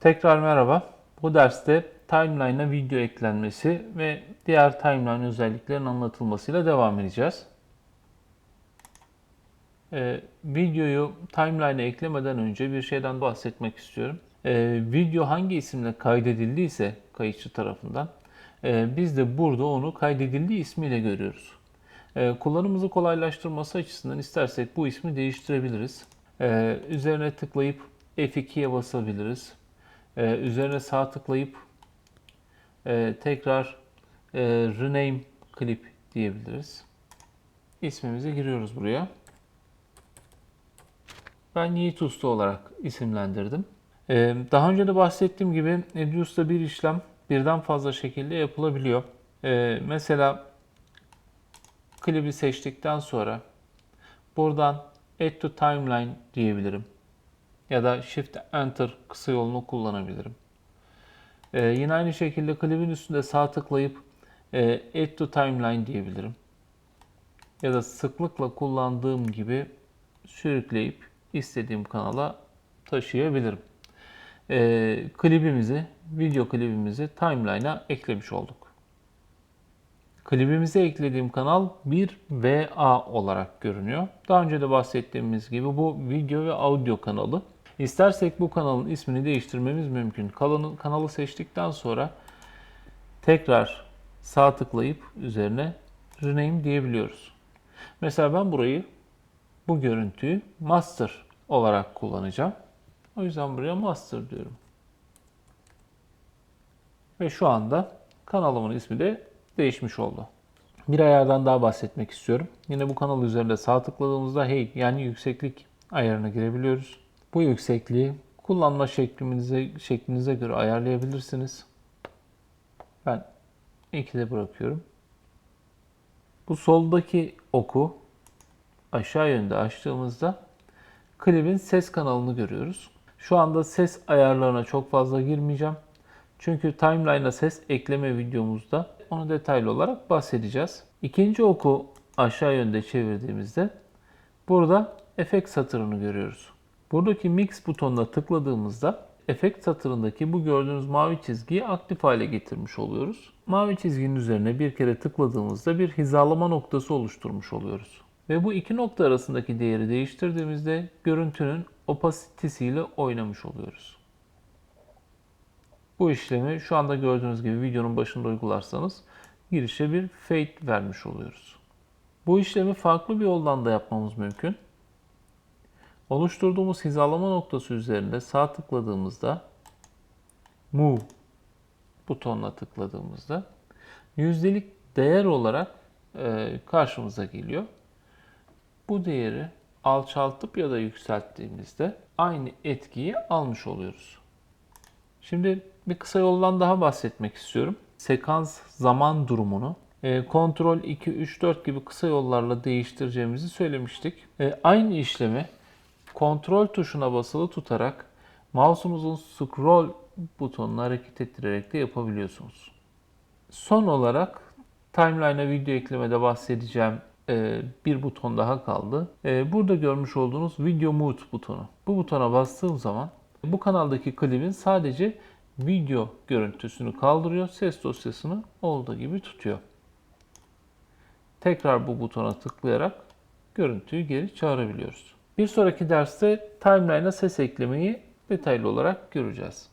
Tekrar merhaba. Bu derste timeline'a video eklenmesi ve diğer timeline özelliklerin anlatılmasıyla devam edeceğiz. Ee, videoyu timeline'a eklemeden önce bir şeyden bahsetmek istiyorum. Ee, video hangi isimle kaydedildiyse kayıtçı tarafından e, biz de burada onu kaydedildiği ismiyle görüyoruz. Ee, kullanımımızı kolaylaştırması açısından istersek bu ismi değiştirebiliriz. Ee, üzerine tıklayıp F2'ye basabiliriz. Ee, üzerine sağ tıklayıp e, tekrar e, rename clip diyebiliriz. İsmimizi giriyoruz buraya. Ben Yiğit Usta olarak isimlendirdim. Ee, daha önce de bahsettiğim gibi Edius'ta bir işlem birden fazla şekilde yapılabiliyor. Ee, mesela klibi seçtikten sonra buradan Add to Timeline diyebilirim. Ya da Shift Enter kısa yolunu kullanabilirim. Ee, yine aynı şekilde klibin üstünde sağ tıklayıp e, Add to Timeline diyebilirim. Ya da sıklıkla kullandığım gibi sürükleyip istediğim kanala taşıyabilirim. Ee, klibimizi, video klibimizi timeline'a eklemiş olduk. Klibimize eklediğim kanal bir VA olarak görünüyor. Daha önce de bahsettiğimiz gibi bu video ve audio kanalı. İstersek bu kanalın ismini değiştirmemiz mümkün. Kanalı, kanalı seçtikten sonra tekrar sağ tıklayıp üzerine rename diyebiliyoruz. Mesela ben burayı bu görüntüyü master olarak kullanacağım. O yüzden buraya master diyorum. Ve şu anda kanalımın ismi de değişmiş oldu. Bir ayardan daha bahsetmek istiyorum. Yine bu kanal üzerinde sağ tıkladığımızda hey yani yükseklik ayarına girebiliyoruz. Bu yüksekliği kullanma şeklinize, şeklinize göre ayarlayabilirsiniz. Ben 2'de bırakıyorum. Bu soldaki oku aşağı yönde açtığımızda klibin ses kanalını görüyoruz. Şu anda ses ayarlarına çok fazla girmeyeceğim. Çünkü timeline'a ses ekleme videomuzda onu detaylı olarak bahsedeceğiz. İkinci oku aşağı yönde çevirdiğimizde burada efekt satırını görüyoruz. Buradaki mix butonuna tıkladığımızda efekt satırındaki bu gördüğünüz mavi çizgiyi aktif hale getirmiş oluyoruz. Mavi çizginin üzerine bir kere tıkladığımızda bir hizalama noktası oluşturmuş oluyoruz. Ve bu iki nokta arasındaki değeri değiştirdiğimizde görüntünün opasitesiyle oynamış oluyoruz. Bu işlemi şu anda gördüğünüz gibi videonun başında uygularsanız girişe bir fade vermiş oluyoruz. Bu işlemi farklı bir yoldan da yapmamız mümkün. Oluşturduğumuz hizalama noktası üzerinde sağ tıkladığımızda Move butonuna tıkladığımızda yüzdelik değer olarak e, karşımıza geliyor. Bu değeri alçaltıp ya da yükselttiğimizde aynı etkiyi almış oluyoruz. Şimdi bir kısa yoldan daha bahsetmek istiyorum. Sekans zaman durumunu e, kontrol 2, 3, 4 gibi kısa yollarla değiştireceğimizi söylemiştik. E, aynı işlemi kontrol tuşuna basılı tutarak mouse'umuzun scroll butonunu hareket ettirerek de yapabiliyorsunuz. Son olarak timeline'a video eklemede bahsedeceğim e, bir buton daha kaldı. E, burada görmüş olduğunuz Video Mute butonu. Bu butona bastığım zaman bu kanaldaki klibin sadece video görüntüsünü kaldırıyor, ses dosyasını olduğu gibi tutuyor. Tekrar bu butona tıklayarak görüntüyü geri çağırabiliyoruz. Bir sonraki derste timeline'a ses eklemeyi detaylı olarak göreceğiz.